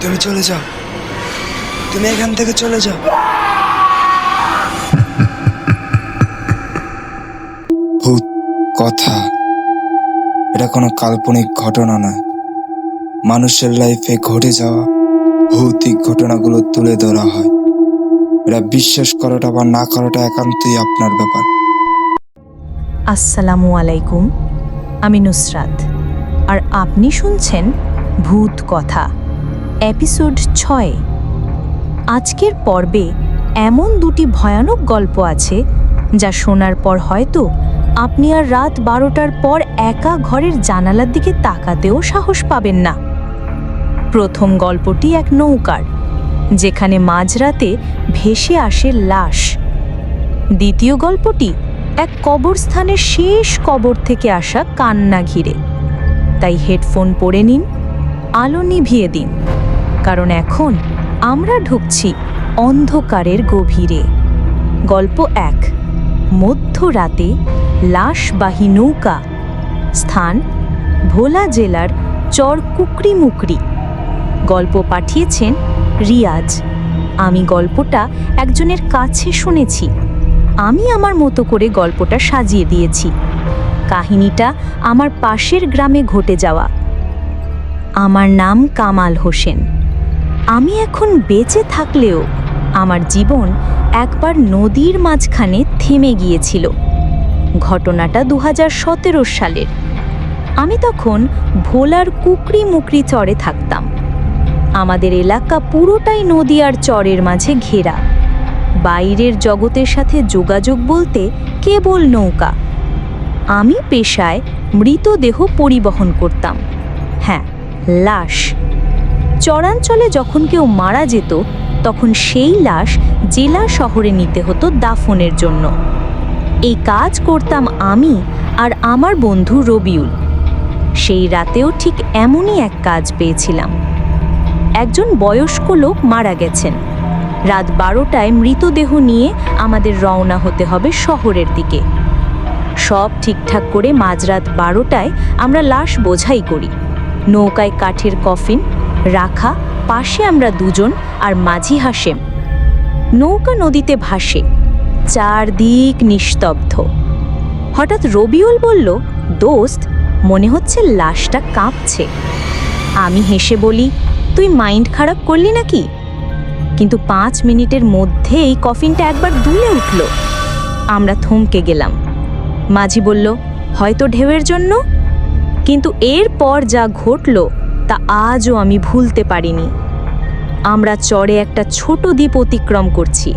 তুমি চলে যাও। তুমি এখান থেকে চলে যাও। ভূত কথা। এটা কোনো কাল্পনিক ঘটনা নয়। মানুষের লাইফে ঘটে যাওয়া ভৌতিক ঘটনাগুলো তুলে ধরা হয়। এটা বিশ্বাস করাটা বা না করাটা একান্তই আপনার ব্যাপার। আসসালামু আলাইকুম আমি নুসরাত। আর আপনি শুনছেন ভূত কথা। এপিসোড ছয়। আজকের পর্বে এমন দুটি ভয়ানক গল্প আছে যা শোনার পর হয়তো আপনি আর রাত বারোটার পর একা ঘরের জানালার দিকে তাকাতেও সাহস পাবেন না। প্রথম গল্পটি এক নৌকার, যেখানে মাঝরাতে ভেসে আসে লাশ। দ্বিতীয় গল্পটি এক কবরস্থানের শেষ কবর থেকে আসা কান্না ঘিরে। তাই হেডফোন পরে নিন, আলো নিভিয়ে দিন। কারণ এখন আমরা ঢুকছি অন্ধকারের গভীরে। গল্প এক, মধ্যরাতে লাশবাহী নৌকা। স্থান, ভোলা জেলার চর মুকরি গল্প পাঠিয়েছেন রিয়াজ। আমি গল্পটা একজনের কাছে শুনেছি। আমি আমার মতো করে গল্পটা সাজিয়ে দিয়েছি। কাহিনীটা আমার পাশের গ্রামে ঘটে যাওয়া। আমার নাম কামাল হোসেন। আমি এখন বেঁচে থাকলেও আমার জীবন একবার নদীর মাঝখানে থেমে গিয়েছিল। ঘটনাটা দু হাজার সতেরো সালের। আমি তখন ভোলার কুকরি মুকরি চরে থাকতাম। আমাদের এলাকা পুরোটাই নদী আর চরের মাঝে ঘেরা। বাইরের জগতের সাথে যোগাযোগ বলতে কেবল নৌকা। আমি পেশায় মৃতদেহ পরিবহন করতাম। হ্যাঁ লাশ। চরাঞ্চলে যখন কেউ মারা যেত, তখন সেই লাশ জেলা শহরে নিতে হতো দাফনের জন্য। এই কাজ করতাম আমি আর আমার বন্ধু রবিউল। সেই রাতেও ঠিক এমনই এক কাজ পেয়েছিলাম। একজন বয়স্ক লোক মারা গেছেন। রাত বারোটায় মৃতদেহ নিয়ে আমাদের রওনা হতে হবে শহরের দিকে। সব ঠিকঠাক করে মাঝরাত বারোটায় আমরা লাশ বোঝাই করি। নৌকায় কাঠের কফিন রাখা, পাশে আমরা দুজন আর মাঝি হাসেম নৌকা নদীতে ভাসে, চারদিক নিস্তব্ধ। হঠাৎ রবিউল বলল, দোস্ত, মনে হচ্ছে লাশটা কাঁপছে। আমি হেসে বলি, তুই মাইন্ড খারাপ করলি নাকি? কিন্তু পাঁচ মিনিটের মধ্যেই কফিনটা একবার দুলে উঠল। আমরা থমকে গেলাম। মাঝি বলল, হয়তো ঢেউয়ের জন্য? কিন্তু এরপর যা ঘটল তা আজও আমি ভুলতে পারিনি। আমরা চরে একটা ছোট দ্বীপ অতিক্রম করছি।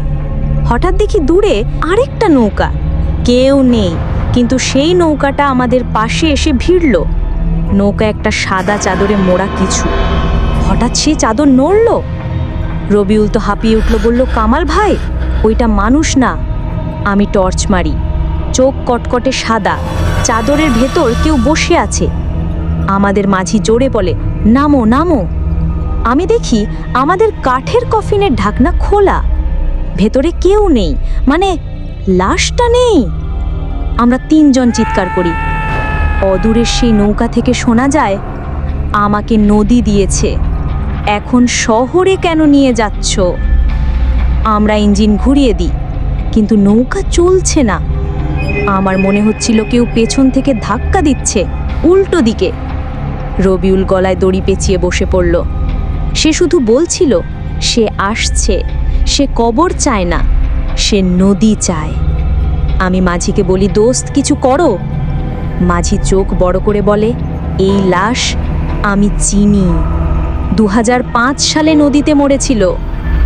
হঠাৎ দেখি দূরে আরেকটা নৌকা। কেউ নেই, কিন্তু সেই নৌকাটা আমাদের পাশে এসে ভিড়ল। নৌকা একটা সাদা চাদরে মোড়া কিছু। হঠাৎ সে চাদর নড়ল। রবিউল তো হাঁপিয়ে উঠল, বলল, কামাল ভাই, ওইটা মানুষ না। আমি টর্চ মারি। চোখ কটকটে সাদা। চাদরের ভেতর কেউ বসে আছে। আমাদের মাঝি জোরে বলে নামো নামো। আমি দেখি আমাদের কাঠের কফিনের ঢাকনা খোলা। ভেতরে কেউ নেই মানে লাশটা নেই। আমরা তিনজন চিৎকার করি। অদূরের সেই নৌকা থেকে শোনা যায়, আমাকে নদী দিয়েছে। এখন শহরে কেন নিয়ে যাচ্ছ? আমরা ইঞ্জিন ঘুরিয়ে দিই, কিন্তু নৌকা চলছে না। আমার মনে হচ্ছিল কেউ পেছন থেকে ধাক্কা দিচ্ছে, উল্টো দিকে। রবিউল গলায় দড়ি পেঁচিয়ে বসে পড়ল। সে শুধু বলছিল, সে আসছে, সে কবর চায় না, সে নদী চায়। আমি মাঝিকে বলি, দোস্ত, কিছু করো? মাঝি চোখ বড় করে বলে, এই লাশ আমি চিনি। দু হাজার পাঁচ সালে নদীতে মরেছিল,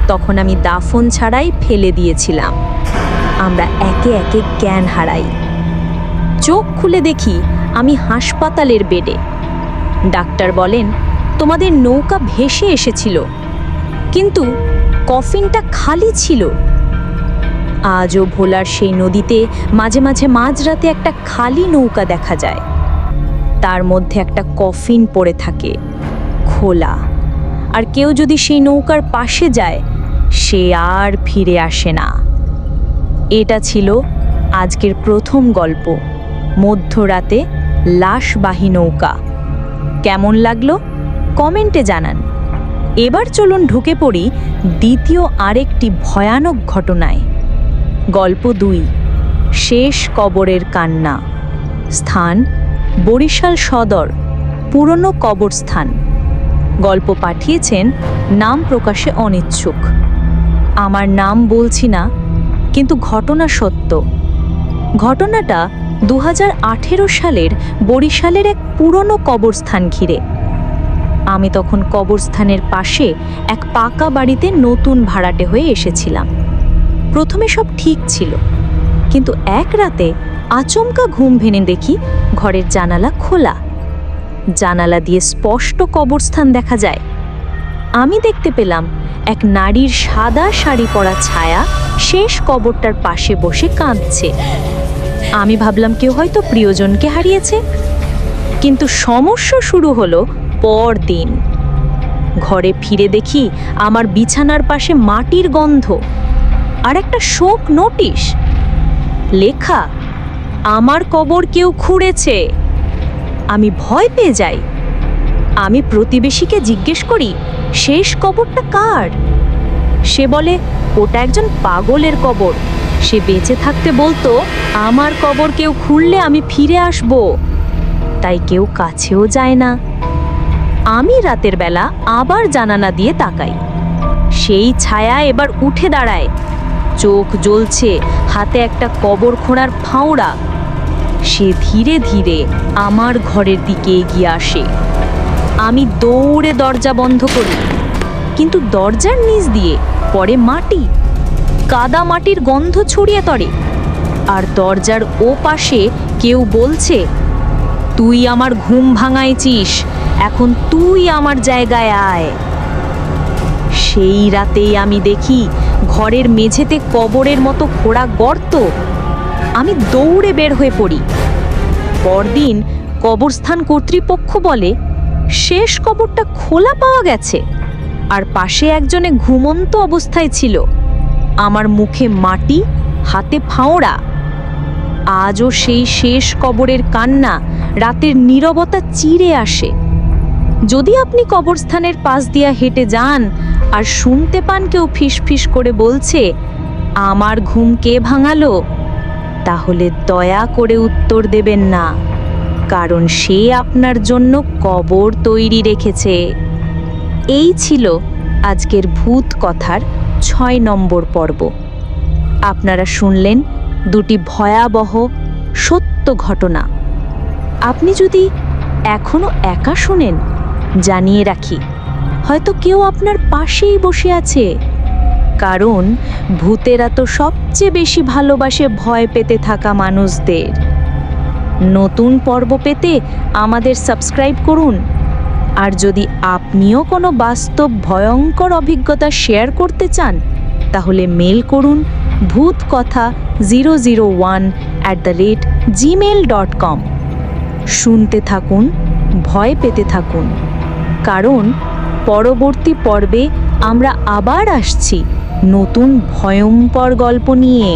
তখন আমি দাফন ছাড়াই ফেলে দিয়েছিলাম। আমরা একে একে জ্ঞান হারাই। চোখ খুলে দেখি, আমি হাসপাতালের বেডে। ডাক্তার বলেন, তোমাদের নৌকা ভেসে এসেছিল, কিন্তু কফিনটা খালি ছিল। আজও ভোলার সেই নদীতে মাঝে মাঝে মাঝরাতে একটা খালি নৌকা দেখা যায়। তার মধ্যে একটা কফিন পড়ে থাকে, খোলা। আর কেউ যদি সেই নৌকার পাশে যায়, সে আর ফিরে আসে না। এটা ছিল আজকের প্রথম গল্প, মধ্যরাতে লাশবাহী নৌকা। কেমন লাগল? কমেন্টে জানান। এবার চলুন ঢুকে পড়ি দ্বিতীয় আরেকটি ভয়ানক ঘটনায়। গল্প দুই, শেষ কবরের কান্না। স্থান, বরিশাল সদর, পুরনো কবরস্থান। গল্প পাঠিয়েছেন নাম প্রকাশে অনিচ্ছুক। আমার নাম বলছি না, কিন্তু ঘটনা সত্য। ঘটনাটা দু হাজার আঠেরো সালের বরিশালের এক পুরনো কবরস্থান ঘিরে। আমি তখন কবরস্থানের পাশে এক পাকা বাড়িতে নতুন ভাড়াটে হয়ে এসেছিলাম। প্রথমে সব ঠিক ছিল, কিন্তু এক রাতে আচমকা ঘুম ভেঙে দেখি ঘরের জানালা খোলা। জানালা দিয়ে স্পষ্ট কবরস্থান দেখা যায়। আমি দেখতে পেলাম এক নারীর সাদা শাড়ি পরা ছায়া শেষ কবরটার পাশে বসে কাঁদছে। আমি ভাবলাম কেউ হয়তো প্রিয়জনকে হারিয়েছে। কিন্তু সমস্যা শুরু হলো পরদিন। ঘরে ফিরে দেখি আমার বিছানার পাশে মাটির গন্ধ আর একটা শোক নোটিশ। লেখা, আমার কবর কেউ খুঁড়েছে। আমি ভয় পেয়ে যাই। আমি প্রতিবেশীকে জিজ্ঞেস করি, শেষ কবরটা কার? সে বলে, ওটা একজন পাগলের কবর। সে বেঁচে থাকতে বলতো, আমার কবর কেউ খুঁড়লে আমি ফিরে আসব। তাই কেউ কাছেও যায় না। আমি রাতের বেলা আবার জানানা দিয়ে তাকাই। সেই ছায়া এবার উঠে দাঁড়ায়। চোখ জ্বলছে হাতে একটা কবর খোঁড়ার ফাঁওড়া। সে ধীরে ধীরে আমার ঘরের দিকে এগিয়ে আসে। আমি দৌড়ে দরজা বন্ধ করি, কিন্তু দরজার নিচ দিয়ে পরে মাটি। কাদা মাটির গন্ধ ছড়িয়ে তরে। আর দরজার ও পাশে কেউ বলছে, তুই আমার ঘুম ভাঙাইছিস, এখন তুই আমার জায়গায় আয়। সেই রাতেই আমি দেখি ঘরের মেঝেতে কবরের মতো খোড়া গর্ত। আমি দৌড়ে বের হয়ে পড়ি। পরদিন কবরস্থান কর্তৃপক্ষ বলে, শেষ কবরটা খোলা পাওয়া গেছে। আর পাশে একজনে ঘুমন্ত অবস্থায় ছিল। আমার মুখে মাটি, হাতে ফাওড়া। আজও সেই শেষ কবরের কান্না রাতের নীরবতা চিরে আসে। যদি আপনি কবরস্থানের পাশ দিয়া হেঁটে যান আর শুনতে পান কেউ ফিসফিস করে বলছে, আমার ঘুম কে ভাঙালো? তাহলে দয়া করে উত্তর দেবেন না, কারণ সে আপনার জন্য কবর তৈরি রেখেছে। এই ছিল আজকের ভূত কথার ছয় নম্বর পর্ব। আপনারা শুনলেন দুটি ভয়াবহ সত্য ঘটনা। আপনি যদি এখনও একা শোনেন, জানিয়ে রাখি, হয়তো কেউ আপনার পাশেই বসে আছে। কারণ ভূতেরা তো সবচেয়ে বেশি ভালোবাসে ভয় পেতে থাকা মানুষদের। নতুন পর্ব পেতে আমাদের সাবস্ক্রাইব করুন। আর যদি আপনিও কোনো বাস্তব ভয়ঙ্কর অভিজ্ঞতা শেয়ার করতে চান, তাহলে মেল করুন ভূত কথা zero zero one at the rate Gmail dot com শুনতে থাকুন, ভয় পেতে থাকুন। কারণ পরবর্তী পর্বে আমরা আবার আসছি নতুন ভয়ঙ্কর গল্প নিয়ে।